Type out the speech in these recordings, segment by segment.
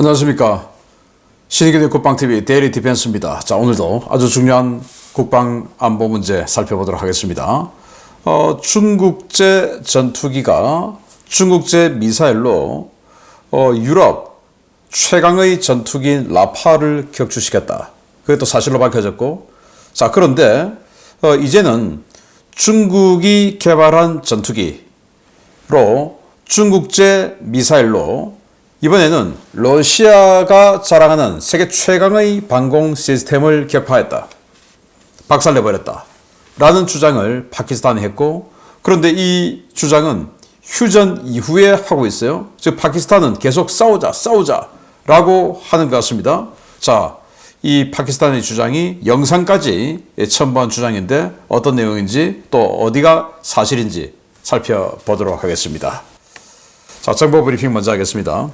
안녕하십니까. 신의교대 국방TV 데일리 디펜스입니다. 자, 오늘도 아주 중요한 국방 안보 문제 살펴보도록 하겠습니다. 어, 중국제 전투기가 중국제 미사일로 어, 유럽 최강의 전투기인 라파를 격추시켰다. 그게 또 사실로 밝혀졌고, 자, 그런데 어, 이제는 중국이 개발한 전투기로 중국제 미사일로 이번에는 러시아가 자랑하는 세계 최강의 방공 시스템을 격파했다. 박살내버렸다. 라는 주장을 파키스탄이 했고, 그런데 이 주장은 휴전 이후에 하고 있어요. 즉, 파키스탄은 계속 싸우자, 싸우자. 라고 하는 것 같습니다. 자, 이 파키스탄의 주장이 영상까지 첨부한 주장인데 어떤 내용인지 또 어디가 사실인지 살펴보도록 하겠습니다. 자, 정보 브리핑 먼저 하겠습니다.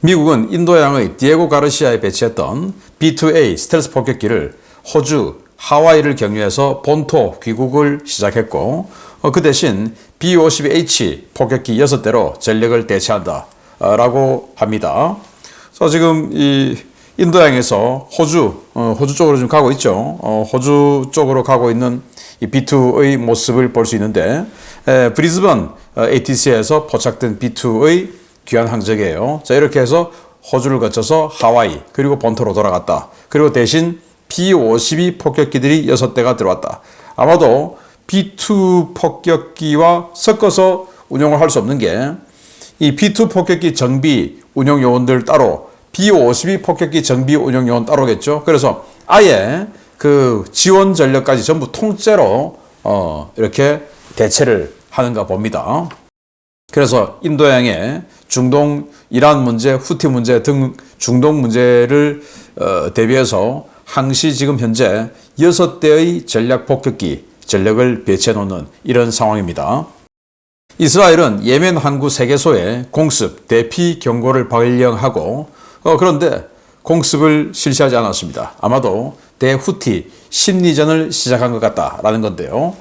미국은 인도양의 디에고 가르시아에 배치했던 B-2A 스텔스 폭격기를 호주, 하와이를 경유해서 본토 귀국을 시작했고 어, 그 대신 B-52H 폭격기 6대로 전력을 대체한다 라고 합니다. 자, 지금 이 인도양에서 호주, 어, 호주 쪽으로 지금 가고 있죠. 어, 호주 쪽으로 가고 있는 이 B2의 모습을 볼 수 있는데 에, 브리즈번 ATC에서 포착된 B2의 귀한 항적이에요. 자, 이렇게 해서 호주를 거쳐서 하와이, 그리고 본토로 돌아갔다. 그리고 대신 B-52 폭격기들이 6대가 들어왔다. 아마도 B-2 폭격기와 섞어서 운용을 할 수 없는 게 이 B-2 폭격기 정비 운용 요원들 따로 B-52 폭격기 정비 운용 요원 따로겠죠. 그래서 아예 그 지원 전력까지 전부 통째로 어 이렇게 대체를 하는가 봅니다. 그래서 인도양의 중동 이란 문제, 후티 문제 등 중동 문제를 어, 대비해서 항시 지금 현재 6대의 전략 폭격기 전력을 배치해 놓는 이런 상황입니다. 이스라엘은 예멘 항구 세계소에 공습, 대피 경고를 발령하고 어, 그런데 공습을 실시하지 않았습니다. 아마도 대후티 심리전을 시작한 것 같다라는 건데요.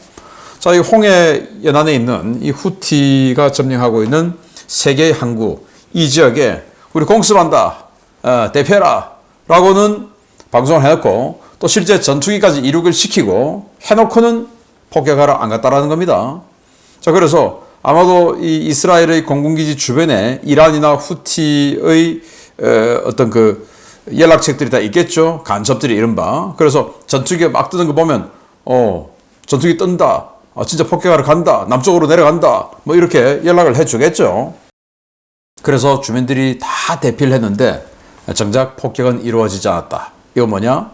자, 이 홍해 연안에 있는 이 후티가 점령하고 있는 세계의 항구 이 지역에 우리 공습한다, 어, 대표해라 라고는 방송을 해놓고 또 실제 전투기까지 이륙을 시키고 해놓고는 폭격하러 안 갔다라는 겁니다. 자, 그래서 아마도 이 이스라엘의 공군기지 주변에 이란이나 후티의 에, 어떤 그 연락책들이 다 있겠죠. 간첩들이 이른바. 그래서 전투기가 막 뜨는 거 보면, 어, 전투기 뜬다. 아, 진짜 폭격하러 간다. 남쪽으로 내려간다. 뭐 이렇게 연락을 해 주겠죠. 그래서 주민들이 다 대피를 했는데 정작 폭격은 이루어지지 않았다. 이거 뭐냐?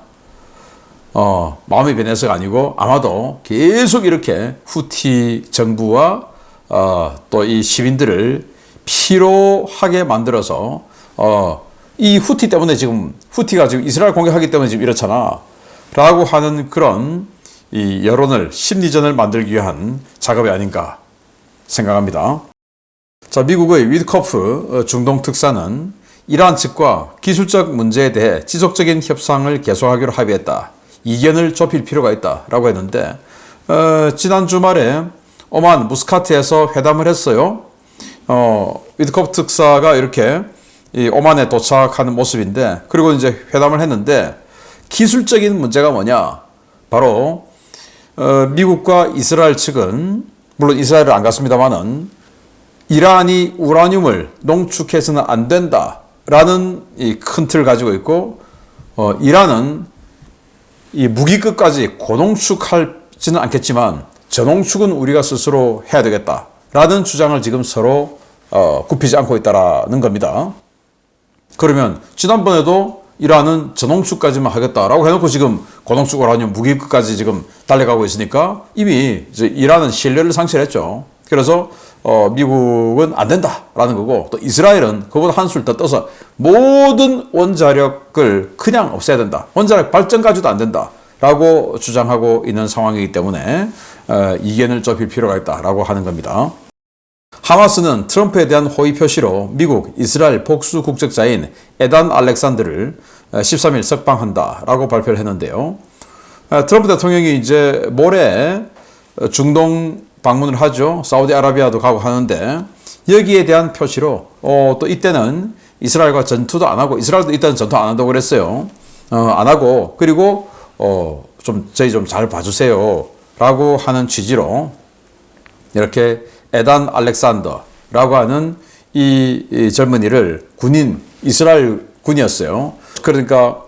어, 마음이 변해서가 아니고 아마도 계속 이렇게 후티 정부와 어, 또 이 시민들을 피로하게 만들어서 어, 이 후티 때문에 지금 후티가 지금 이스라엘 공격하기 때문에 지금 이렇잖아. 라고 하는 그런 이 여론을 심리전을 만들기 위한 작업이 아닌가 생각합니다. 자, 미국의 위드커프 중동 특사는 이란 측과 기술적 문제에 대해 지속적인 협상을 계속하기로 합의했다. 이견을 좁힐 필요가 있다라고 했는데 어, 지난 주말에 오만 무스카트에서 회담을 했어요. 어, 위드컵 특사가 이렇게 이 오만에 도착하는 모습인데 그리고 이제 회담을 했는데 기술적인 문제가 뭐냐? 바로 어, 미국과 이스라엘 측은 물론 이스라엘을 안 갔습니다만은 이란이 우라늄을 농축해서는 안 된다라는 이큰 틀을 가지고 있고 어, 이란은 이 무기급까지 고농축하지는 않겠지만 저농축은 우리가 스스로 해야 되겠다라는 주장을 지금 서로 어, 굽히지 않고 있다라는 겁니다. 그러면 지난번에도 이란은 저농축까지만 하겠다라고 해놓고 지금 고농축을 하면 무기급까지 지금 달려가고 있으니까 이미 이란은 신뢰를 상실했죠. 그래서 어, 미국은 안 된다라는 거고 또 이스라엘은 그보다 한술 더 떠서 모든 원자력을 그냥 없애야 된다. 원자력 발전까지도 안 된다라고 주장하고 있는 상황이기 때문에 어, 이견을 좁힐 필요가 있다라고 하는 겁니다. 하마스는 트럼프에 대한 호의 표시로 미국, 이스라엘 복수 국적자인 에단 알렉산드를 13일 석방한다라고 발표를 했는데요. 어, 트럼프 대통령이 이제 모레 중동 방문을 하죠. 사우디아라비아도 가고 하는데 여기에 대한 표시로 어, 또 이때는 이스라엘과 전투도 안 하고 이스라엘도 일단 전투 안 한다고 그랬어요. 어, 안 하고 그리고 어, 좀 저희 좀 잘 봐주세요 라고 하는 취지로 이렇게 에단 알렉산더라고 하는 이, 이 젊은이를 군인 이스라엘 군이었어요. 그러니까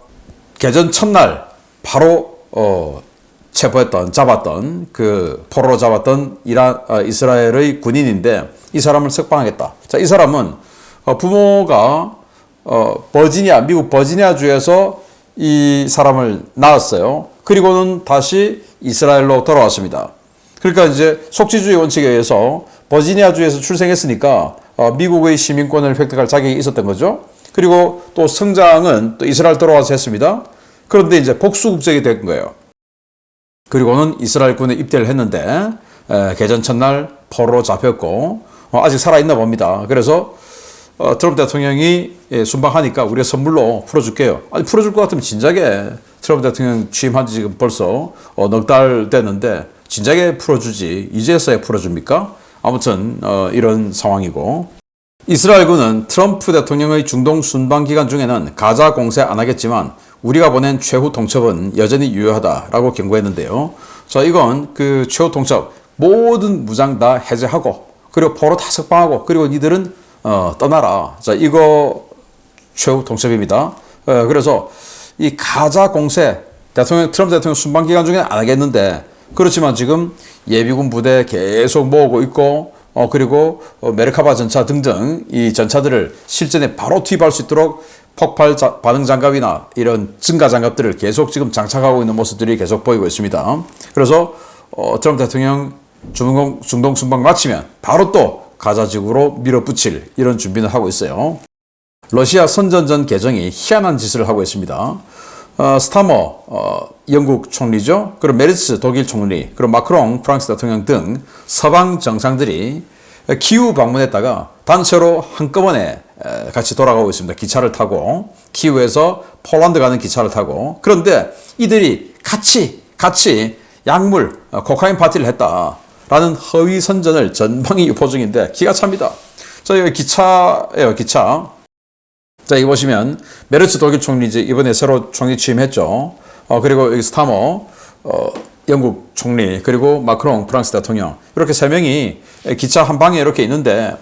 개전 첫날 바로 어, 체포했던 잡았던 그 포로로 잡았던 이란 어, 이스라엘의 군인인데 이 사람을 석방하겠다. 자, 이 사람은 어, 부모가 어, 버지니아 미국 버지니아 주에서 이 사람을 낳았어요. 그리고는 다시 이스라엘로 돌아왔습니다. 그러니까 이제 속지주의 원칙에 의해서 버지니아 주에서 출생했으니까 어, 미국의 시민권을 획득할 자격이 있었던 거죠. 그리고 또 성장은 또 이스라엘 돌아와서 했습니다. 그런데 이제 복수 국적이 된 거예요. 그리고는 이스라엘 군에 입대를 했는데 에, 개전 첫날 포로로 잡혔고 어, 아직 살아있나 봅니다. 그래서 어, 트럼프 대통령이 예, 순방하니까 우리가 선물로 풀어줄게요. 아니 풀어줄 것 같으면 진작에 트럼프 대통령 취임한 지 지금 벌써 어, 넉달 됐는데 진작에 풀어주지 이제서야 풀어줍니까? 아무튼 어, 이런 상황이고 이스라엘군은 트럼프 대통령의 중동 순방 기간 중에는 가자 공세 안 하겠지만 우리가 보낸 최후 통첩은 여전히 유효하다라고 경고했는데요. 자, 이건 그 최후 통첩 모든 무장 다 해제하고 그리고 포로 다 석방하고 그리고 니들은 어, 떠나라. 자, 이거 최후 통첩입니다. 어, 그래서 이 가자 공세 대통령 트럼프 대통령 순방 기간 중에는 안 하겠는데 그렇지만 지금 예비군 부대 계속 모으고 있고 어 그리고 어, 메르카바 전차 등등 이 전차들을 실전에 바로 투입할 수 있도록 폭발 자, 반응 장갑이나 이런 증가 장갑들을 계속 지금 장착하고 있는 모습들이 계속 보이고 있습니다. 그래서 어, 트럼프 대통령 중동, 중동 순방 마치면 바로 또 가자 지구로 밀어붙일 이런 준비를 하고 있어요. 러시아 선전전 계정이 희한한 짓을 하고 있습니다. 어, 스타머 어, 영국 총리죠. 그리고 메르츠 독일 총리, 그리고 마크롱 프랑스 대통령 등 서방 정상들이 키우 방문했다가 단체로 한꺼번에 에, 같이 돌아가고 있습니다. 기차를 타고 키우에서 폴란드 가는 기차를 타고 그런데 이들이 같이 같이 약물 어, 코카인 파티를 했다라는 허위 선전을 전방위 유포 중인데 기가 찹니다. 자 여기 기차예요 기차. 자, 여기 보시면 메르츠 독일 총리 이제 이번에 새로 총리 취임했죠. 어, 그리고 여기 스타머 어, 영국 총리 그리고 마크롱 프랑스 대통령 이렇게 세 명이 기차 한 방에 이렇게 있는데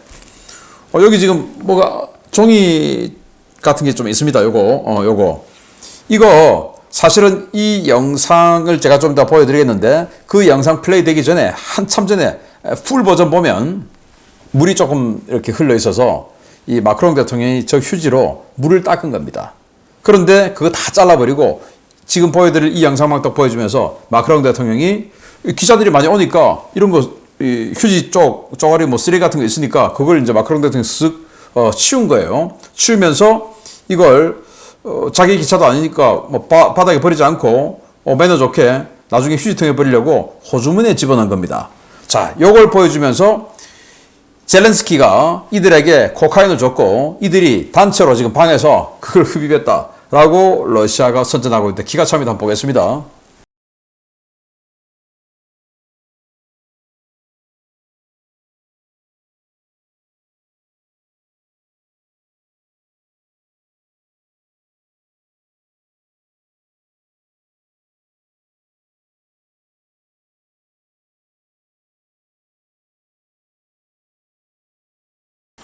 어, 여기 지금 뭐가 종이 같은 게 좀 있습니다. 요거 어, 요거 이거 사실은 이 영상을 제가 좀 더 보여드리겠는데 그 영상 플레이 되기 전에 한참 전에 풀 버전 보면 물이 조금 이렇게 흘러 있어서 이 마크롱 대통령이 저 휴지로 물을 닦은 겁니다. 그런데 그거 다 잘라버리고 지금 보여드릴 이 영상만 딱 보여주면서 마크롱 대통령이 기자들이 많이 오니까 이런 거 휴지 쪽 쪼가리 뭐 쓰레기 같은 거 있으니까 그걸 이제 마크롱 대통령이 쓱 어, 치운 거예요. 치우면서 이걸 어, 자기 기차도 아니니까 뭐 바, 바닥에 버리지 않고 어, 매너 좋게 나중에 휴지통에 버리려고 호주머니에 집어넣은 겁니다. 자, 요걸 보여주면서 젤렌스키가 이들에게 코카인을 줬고 이들이 단체로 지금 방에서 그걸 흡입했다라고 러시아가 선전하고 있는데 기가 찹니다. 한번 보겠습니다.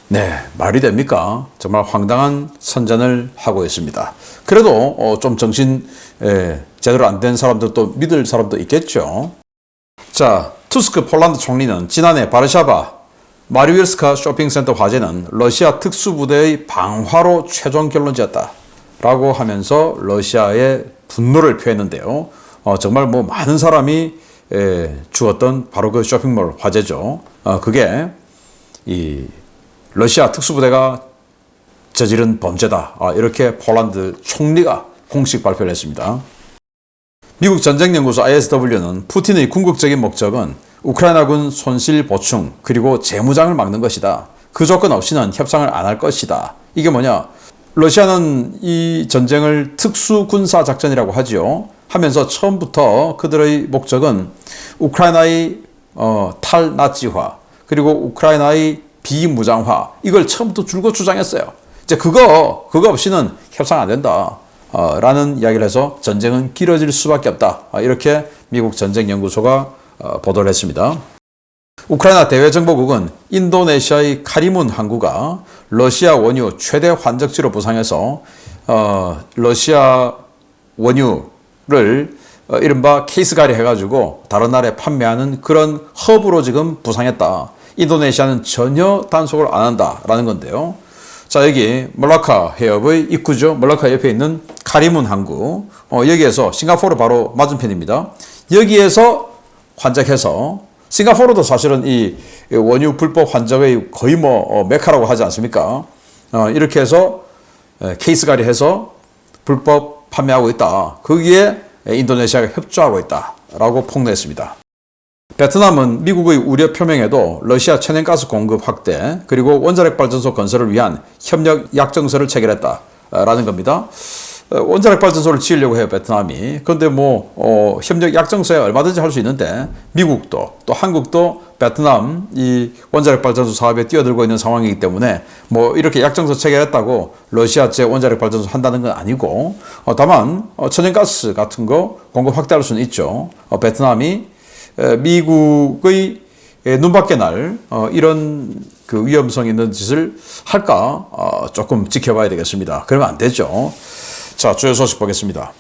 네, 말이 됩니까? 정말 황당한 선전을 하고 있습니다. 그래도 어, 좀 정신 에, 제대로 안 된 사람들도 믿을 사람도 있겠죠. 자, 투스크 폴란드 총리는 지난해 바르샤바 마리윌스카 쇼핑센터 화재는 러시아 특수부대의 방화로 최종 결론지었다. 라고 하면서 러시아의 분노를 표했는데요. 어, 정말 뭐 많은 사람이 에, 죽었던 바로 그 쇼핑몰 화재죠. 어, 그게 이 러시아 특수부대가 저지른 범죄다. 아, 이렇게 폴란드 총리가 공식 발표를 했습니다. 미국 전쟁연구소 ISW는 푸틴의 궁극적인 목적은 우크라이나군 손실 보충 그리고 재무장을 막는 것이다. 그 조건 없이는 협상을 안 할 것이다. 이게 뭐냐? 러시아는 이 전쟁을 특수 군사 작전이라고 하지요. 하면서 처음부터 그들의 목적은 우크라이나의 어, 탈나치화 그리고 우크라이나의 비무장화 이걸 처음부터 줄곧 주장했어요. 이제 그거 그거 없이는 협상 안 된다. 어, 라는 이야기를 해서 전쟁은 길어질 수밖에 없다. 아, 이렇게 미국 전쟁연구소가 어, 보도를 했습니다. 우크라이나 대외정보국은 인도네시아의 카리문 항구가 러시아 원유 최대 환적지로 부상해서 어, 러시아 원유를 어, 이른바 케이스가리 해가지고 다른 나라에 판매하는 그런 허브로 지금 부상했다. 인도네시아는 전혀 단속을 안 한다라는 건데요. 자 여기 몰라카 해협의 입구죠. 몰라카 옆에 있는 카리문 항구 어, 여기에서 싱가포르 바로 맞은편입니다. 여기에서 환적해서 싱가포르도 사실은 이 원유 불법 환적의 거의 뭐 어, 메카라고 하지 않습니까? 어, 이렇게 해서 에, 케이스 가리 해서 불법 판매하고 있다. 거기에 인도네시아가 협조하고 있다라고 폭로했습니다. 베트남은 미국의 우려 표명에도 러시아 천연가스 공급 확대 그리고 원자력 발전소 건설을 위한 협력 약정서를 체결했다라는 겁니다. 어, 원자력 발전소를 지으려고 해요 베트남이. 그런데 뭐 어, 협력 약정서에 얼마든지 할 수 있는데 미국도 또 한국도 베트남 이 원자력 발전소 사업에 뛰어들고 있는 상황이기 때문에 뭐 이렇게 약정서 체결했다고 러시아제 원자력 발전소 한다는 건 아니고 어, 다만 어, 천연가스 같은 거 공급 확대할 수는 있죠. 어, 베트남이 에, 미국의 에, 눈밖에 날 어, 이런 그 위험성 있는 짓을 할까 어, 조금 지켜봐야 되겠습니다. 그러면 안 되죠. 자, 주요 소식 보겠습니다.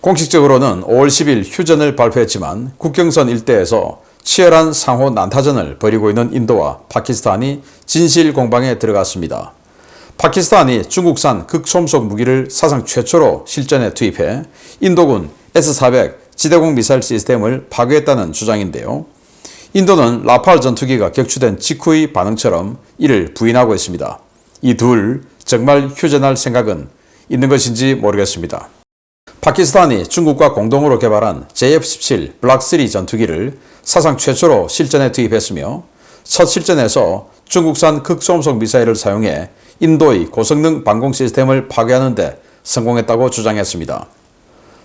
공식적으로는 5월 10일 휴전을 발표했지만 국경선 일대에서 치열한 상호 난타전을 벌이고 있는 인도와 파키스탄이 진실 공방에 들어갔습니다. 파키스탄이 중국산 극초음속 무기를 사상 최초로 실전에 투입해 인도군 S-400 지대공 미사일 시스템을 파괴했다는 주장인데요. 인도는 라팔 전투기가 격추된 직후의 반응처럼 이를 부인하고 있습니다. 이 둘 정말 휴전할 생각은 있는 것인지 모르겠습니다. 파키스탄이 중국과 공동으로 개발한 JF-17 블락3 전투기를 사상 최초로 실전에 투입했으며 첫 실전에서 중국산 극소음속 미사일을 사용해 인도의 고성능 방공 시스템을 파괴하는 데 성공했다고 주장했습니다.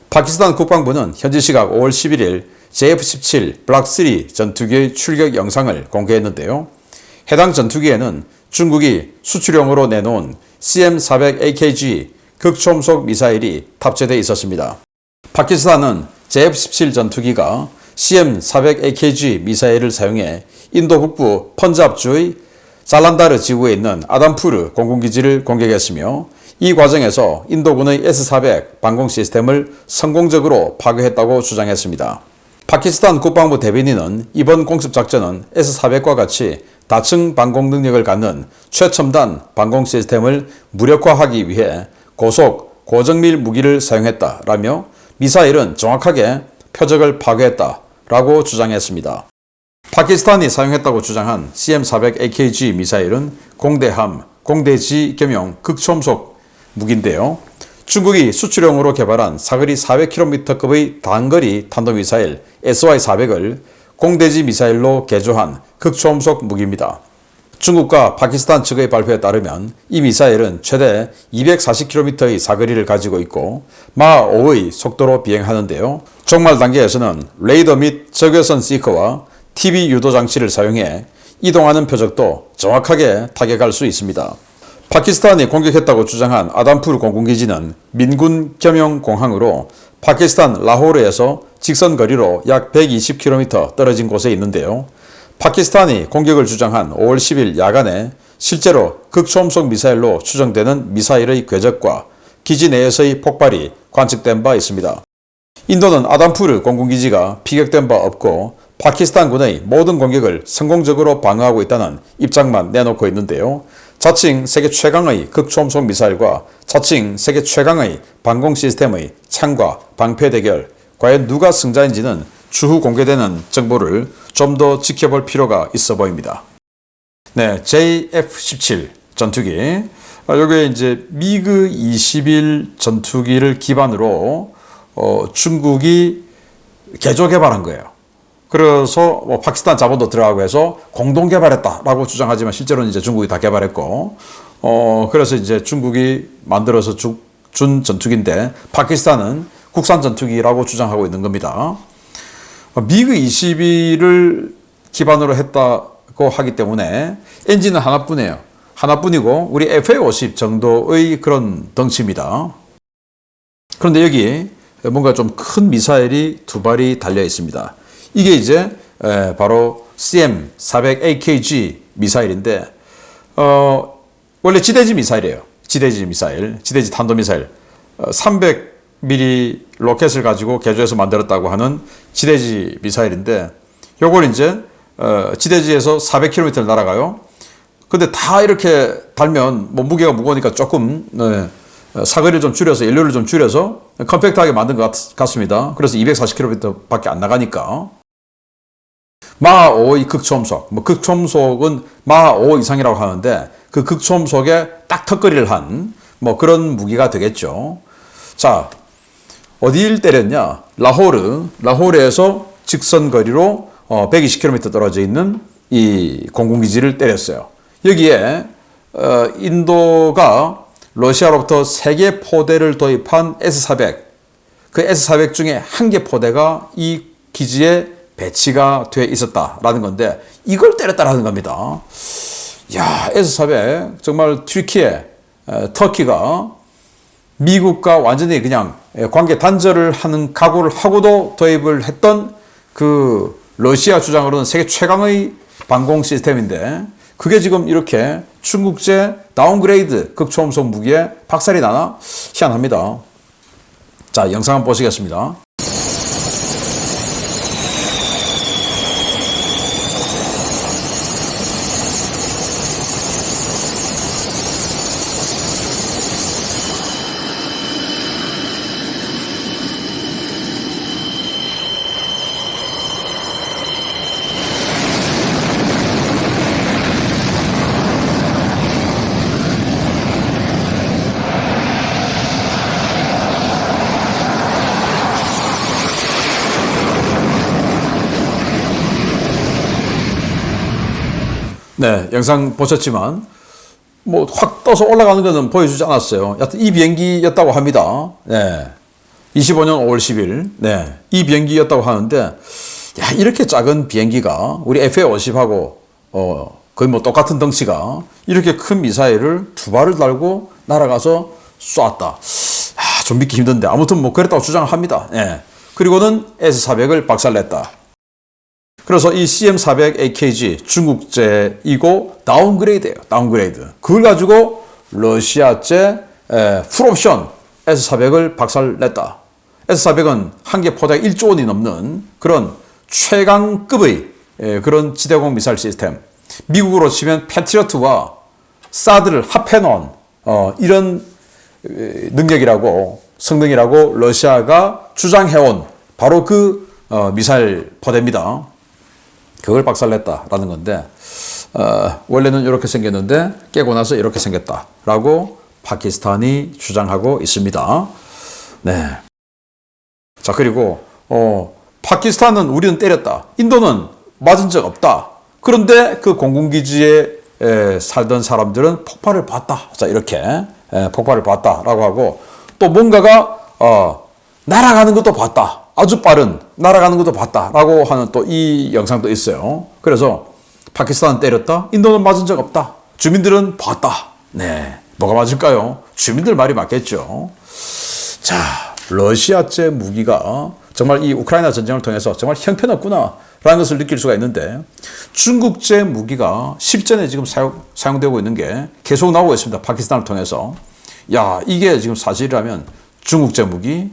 파키스탄 국방부는 현지 시각 5월 11일 JF-17 블락3 전투기의 출격 영상을 공개했는데요. 해당 전투기에는 중국이 수출용으로 내놓은 CM400AKG 극초음속 미사일이 탑재되어 있었습니다. 파키스탄은 JF-17 전투기가 CM400AKG 미사일을 사용해 인도 북부 펀잡주의 잘란다르 지구에 있는 아담푸르 공군기지를 공격했으며 이 과정에서 인도군의 S-400 방공 시스템을 성공적으로 파괴했다고 주장했습니다. 파키스탄 국방부 대변인은 이번 공습 작전은 S-400과 같이 다층 방공 능력을 갖는 최첨단 방공 시스템을 무력화하기 위해 고속 고정밀 무기를 사용했다라며 미사일은 정확하게 표적을 파괴했다라고 주장했습니다. 파키스탄이 사용했다고 주장한 CM400AKG 미사일은 공대함, 공대지 겸용 극초음속 무기인데요. 중국이 수출용으로 개발한 사거리 400km급의 단거리 탄도미사일 SY-400을 공대지 미사일로 개조한 극초음속 무기입니다. 중국과 파키스탄 측의 발표에 따르면 이 미사일은 최대 240km의 사거리를 가지고 있고 마 5의 속도로 비행하는데요. 종말 단계에서는 레이더 및 적외선 시커와 TV 유도 장치를 사용해 이동하는 표적도 정확하게 타격할 수 있습니다. 파키스탄이 공격했다고 주장한 아담푸르 공군기지는 민군 겸용 공항으로 파키스탄 라호르에서 직선 거리로 약 120km 떨어진 곳에 있는데요. 파키스탄이 공격을 주장한 5월 10일 야간에 실제로 극초음속 미사일로 추정되는 미사일의 궤적과 기지 내에서의 폭발이 관측된 바 있습니다. 인도는 아담푸르 공군기지가 피격된 바 없고 파키스탄군의 모든 공격을 성공적으로 방어하고 있다는 입장만 내놓고 있는데요. 자칭 세계 최강의 극초음속 미사일과 자칭 세계 최강의 방공 시스템의 창과 방패 대결, 과연 누가 승자인지는 추후 공개되는 정보를 좀 더 지켜볼 필요가 있어 보입니다. 네, JF-17 전투기. 아, 여기에 이제 미그 21 전투기를 기반으로 어, 중국이 개조 개발한 거예요. 그래서 뭐 파키스탄 자본도 들어가고 해서 공동 개발했다라고 주장하지만 실제로는 이제 중국이 다 개발했고, 어, 그래서 이제 중국이 만들어서 주, 준 전투기인데 파키스탄은 국산 전투기라고 주장하고 있는 겁니다. 미그 21을 기반으로 했다고 하기 때문에 엔진은 하나뿐이에요. 하나뿐이고 우리 FA50 정도의 그런 덩치입니다. 그런데 여기 뭔가 좀 큰 미사일이 두 발이 달려 있습니다. 이게 이제 에, 바로 CM400AKG 미사일인데 어, 원래 지대지 미사일이에요. 지대지 미사일, 지대지 탄도 미사일. 어, 300mm 로켓을 가지고 개조해서 만들었다고 하는 지대지 미사일인데 요걸 이제 어, 지대지에서 400km를 날아가요. 근데 다 이렇게 달면 뭐 무게가 무거우니까 조금 네, 어, 사거리를 좀 줄여서 연료를 좀 줄여서 컴팩트하게 만든 것 같, 같습니다. 그래서 240km밖에 안 나가니까 5의 극초음속, 뭐 극초음속은 마하 5 이상이라고 하는데 그 극초음속에 딱 턱걸이를 한 뭐 그런 무기가 되겠죠. 자, 어디를 때렸냐? 라호르, 라호르에서 직선 거리로 어, 120km 떨어져 있는 이 공군기지를 때렸어요. 여기에 어, 인도가 러시아로부터 세개 포대를 도입한 S400, 그 S400 중에 한 개 포대가 이 기지에 배치가 돼 있었다라는 건데 이걸 때렸다라는 겁니다. 야, S400 정말 튀르키예, 에, 터키가 미국과 완전히 그냥 관계 단절을 하는 각오를 하고도 도입을 했던 그 러시아 주장으로는 세계 최강의 방공 시스템인데 그게 지금 이렇게 중국제 다운그레이드 극초음속 무기에 박살이 나나 희한합니다. 자, 영상 한번 보시겠습니다. 네, 영상 보셨지만 뭐 확 떠서 올라가는 것은 보여주지 않았어요. 여튼 이 비행기였다고 합니다. 네. 25년 5월 10일. 네. 이 비행기였다고 하는데 야, 이렇게 작은 비행기가 우리 FA50하고 어, 거의 뭐 똑같은 덩치가 이렇게 큰 미사일을 두 발을 달고 날아가서 쏘았다. 아, 좀 믿기 힘든데 아무튼 뭐 그랬다고 주장합니다. 네. 그리고는 S400을 박살냈다. 그래서 이 CM400AKG 중국제이고 다운그레이드예요. 다운그레이드. 그걸 가지고 러시아제 에, 풀옵션 S400을 박살냈다. S400은 한 개 포대가 1조 원이 넘는 그런 최강급의 에, 그런 지대공 미사일 시스템. 미국으로 치면 패트리어트와 사드를 합해놓은 어, 이런 에, 능력이라고 성능이라고 러시아가 주장해온 바로 그 어, 미사일 포대입니다. 그걸 박살냈다라는 건데 어, 원래는 이렇게 생겼는데 깨고 나서 이렇게 생겼다라고 파키스탄이 주장하고 있습니다. 네. 자 그리고 어, 파키스탄은 우리는 때렸다. 인도는 맞은 적 없다. 그런데 그 공군기지에 에, 살던 사람들은 폭발을 봤다. 자 이렇게 에, 폭발을 봤다라고 하고 또 뭔가가 어, 날아가는 것도 봤다. 아주 빠른 날아가는 것도 봤다라고 하는 또 이 영상도 있어요. 그래서 파키스탄은 때렸다. 인도는 맞은 적 없다. 주민들은 봤다. 네. 뭐가 맞을까요? 주민들 말이 맞겠죠. 자, 러시아제 무기가 정말 이 우크라이나 전쟁을 통해서 정말 형편없구나. 라는 것을 느낄 수가 있는데 중국제 무기가 실전에 지금 사용, 사용되고 있는 게 계속 나오고 있습니다. 파키스탄을 통해서. 야, 이게 지금 사실이라면 중국제 무기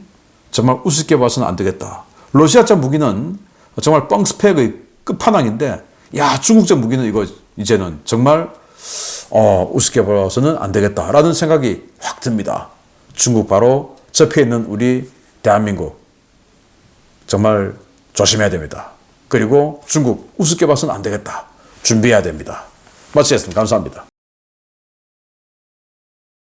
정말 우습게 봐서는 안 되겠다. 러시아제 무기는 정말 뻥 스펙의 끝판왕인데, 야, 중국제 무기는 이거 이제는 정말, 어, 우습게 봐서는 안 되겠다라는 생각이 확 듭니다. 중국 바로 접해 있는 우리 대한민국. 정말 조심해야 됩니다. 그리고 중국 우습게 봐서는 안 되겠다. 준비해야 됩니다. 마치겠습니다. 감사합니다.